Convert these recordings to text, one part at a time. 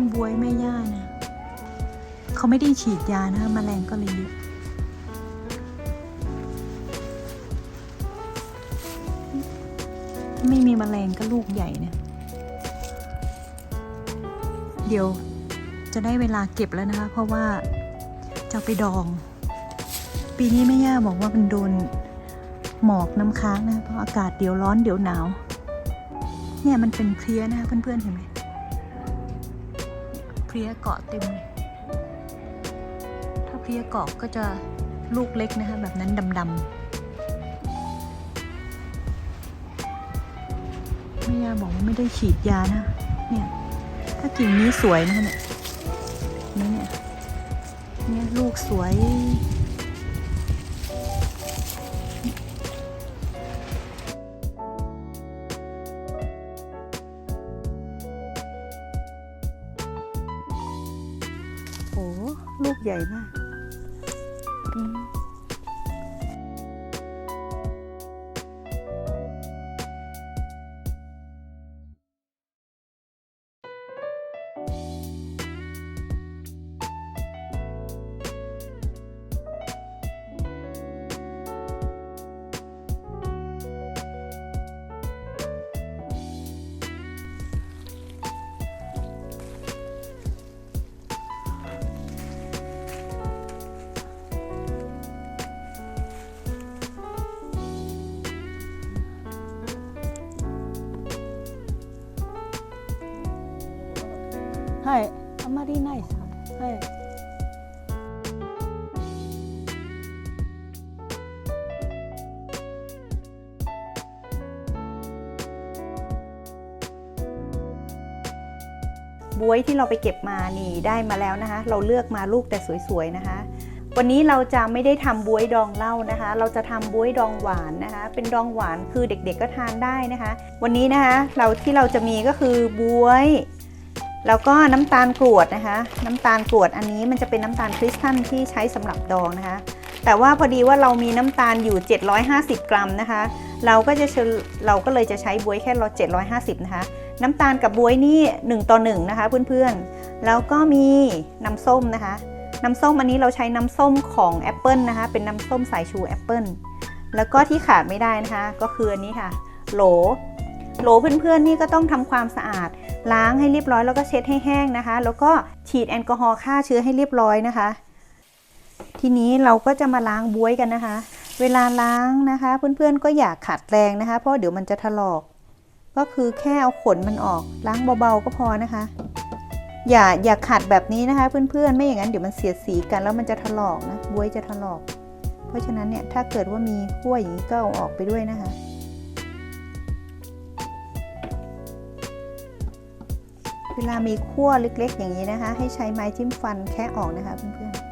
นบวยแม่ย่านะเขาไม่ได้ฉีดยานะคะแมลงก็เลยเยอะไม่มีแมลงก็ลูกใหญ่นะเดี๋ยวจะได้เวลาเก็บแล้วนะคะ เพราะว่าจะไปดอง ปีนี้แม่ย่าบอกว่ามันโดนหมอกน้ำค้างนะเพราะอากาศเดี๋ยวร้อนเดี๋ยวหนาว เนี่ยมันเป็นเพลี้ยนะคะเพื่อนๆเห็นไหม เพลี้ยเกาะเต็มเลยถ้าเพลี้ยเกาะก็จะลูกเล็กนะคะ แบบนั้นดำๆแม่ยาบอกว่าไม่ได้ฉีดยานะ เนี่ย ถ้ากิ่งนี้สวยนะคะเนี่ยนี่เนี่ยเนี่ยลูกสวย ลูกใหญ่มาก はいあまりないさはいบวยที่เราไปเก็บมานี่ได้มาแล้วนะคะ เราเลือกมาลูกแต่สวยๆนะคะ วันนี้เราจะไม่ได้ทำบวยดองเหล้านะคะ เราจะทำบวยดองหวานนะคะ เป็นดองหวานคือเด็กๆก็ทานได้นะคะ วันนี้นะคะเราที่เราจะมีก็คือบวย แล้วก็น้ำตาลกรวดนะคะ น้ำตาลกรวดอันนี้มันจะเป็นน้ำตาลคริสตัลที่ใช้สำหรับดองนะคะ แต่ว่าพอดีว่าเรามีน้ำตาลอยู่ 750 กรัมนะคะ เราก็จะเชเราก็เลยจะใช้บวยแค่เรา750 นะคะ น้ำตาลกับบวยนี่1ต่อ1นะคะเพื่อนๆ แล้วก็มีน้ำส้มนะคะ น้ำส้มอันนี้เราใช้น้ำส้มของแอปเปิลนะคะ เป็นน้ำส้มสายชูแอปเปิลแล้วก็ที่ขาดไม่ได้นะคะ ก็คืออันนี้ค่ะ โหล โหลเพื่อนๆนี่ก็ต้องทำความสะอาด ล้างให้เรียบร้อยแล้วก็เช็ดให้แห้งนะคะ แล้วก็ฉีดแอลกอฮอล์ฆ่าเชื้อให้เรียบร้อยนะคะ ทีนี้เราก็จะมาล้างบ้วยกันนะคะ เวลาล้างนะคะ เพื่อนๆก็อย่าขัดแรงนะคะ เพราะเดี๋ยวมันจะถลอก ก็คือแค่เอาขนมันออก ล้างเบาๆก็พอนะคะ อย่าอย่าขัดแบบนี้นะคะ เพื่อนๆไม่อย่างนั้นเดี๋ยวมันเสียสีกันแล้วมันจะถลอกนะบ้วยจะถลอก เพราะฉะนั้นเนี่ยถ้าเกิดว่ามีขั้วอย่างนี้ก็เอาออกไปด้วยนะคะ เวลามีขั้วเล็กๆ อย่างนี้นะคะ ให้ใช้ไม้จิ้มฟันแค่ออกนะคะเพื่อนๆ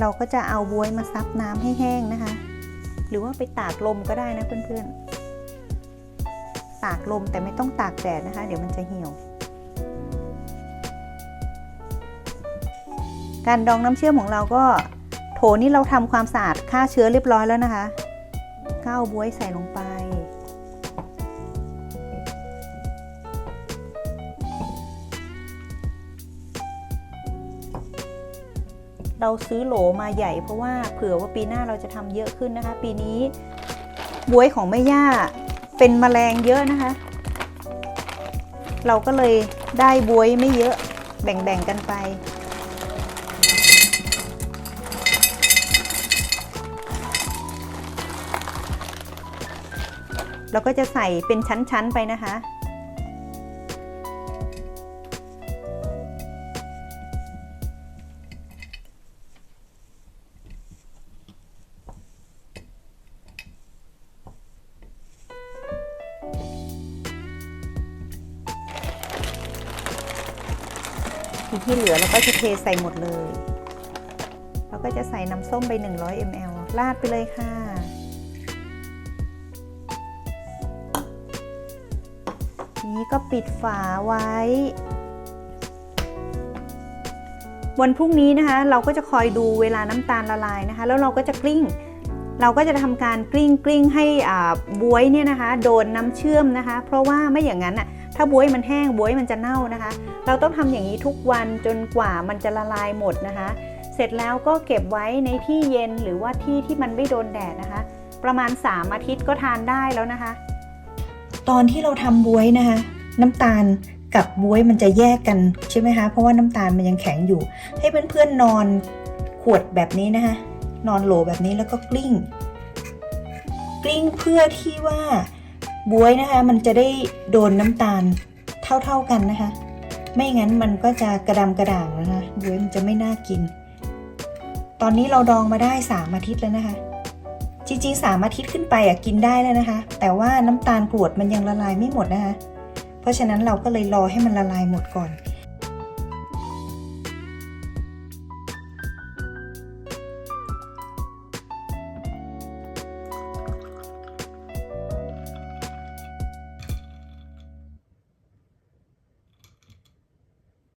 เราก็จะเอาบวยมาซับน้ำให้แห้งนะคะ หรือว่าไปตากลมก็ได้นะเพื่อนๆ ตากลมแต่ไม่ต้องตากแดดนะคะ เดี๋ยวมันจะเหี่ยว การดองน้ำเชื่อมของเราก็โถนี่เราทำความสะอาดฆ่าเชื้อเรียบร้อยแล้วนะคะก้าวบวยใส่ลงไป เราซื้อโหลมาใหญ่เพราะว่าเผื่อว่าปีหน้าเราจะทำเยอะขึ้นนะคะ ปีนี้บวยของแม่ย่าเป็นแมลงเยอะนะคะ เราก็เลยได้บวยไม่เยอะแบ่งๆกันไป เราก็จะใส่เป็นชั้น ๆ ไปนะคะ ที่เหลือเราก็จะเทใส่หมดเลย เราก็จะใส่น้ำส้มไป 100 ml ราดไปเลยค่ะ นี้ก็ปิดฝาไว้ วันพรุ่งนี้นะคะ เราก็จะคอยดูเวลาน้ำตาลละลายนะคะ แล้วเราก็จะกลิ้ง เราก็จะทำการกลิ้งกลิ้งให้บวยเนี่ยนะคะ โดนน้ำเชื่อมนะคะ เพราะว่าไม่อย่างนั้นอะถ้าบวยมันแห้งบวยมันจะเน่านะคะ เราต้องทำอย่างนี้ทุกวันจนกว่ามันจะละลายหมดนะคะ เสร็จแล้วก็เก็บไว้ในที่เย็นหรือว่าที่ที่มันไม่โดนแดดนะคะ ประมาณ 3 อาทิตย์ก็ทานได้แล้วนะคะ ตอนที่เราทำบวยนะคะ น้ำตาลกับบวยมันจะแยกกันใช่ไหมคะ เพราะว่าน้ำตาลมันยังแข็งอยู่ ให้เพื่อนๆนอนขวดแบบนี้นะคะ นอนโหลแบบนี้แล้วก็กลิ้ง กลิ้งเพื่อที่ว่าบวยนะคะ มันจะได้โดนน้ำตาลเท่าๆกันนะคะ ไม่งั้นมันก็จะกระดำกระด่างนะคะบวยมันจะไม่น่ากิน ตอนนี้เราดองมาได้ 3 อาทิตย์แล้วนะคะ จริงๆ3อาทิตย์ขึ้นไปอะกินได้แล้วนะคะ แต่ว่าน้ำตาลกรวดมันยังละลายไม่หมดนะคะ เพราะฉะนั้นเราก็เลยรอให้มันละลายหมดก่อน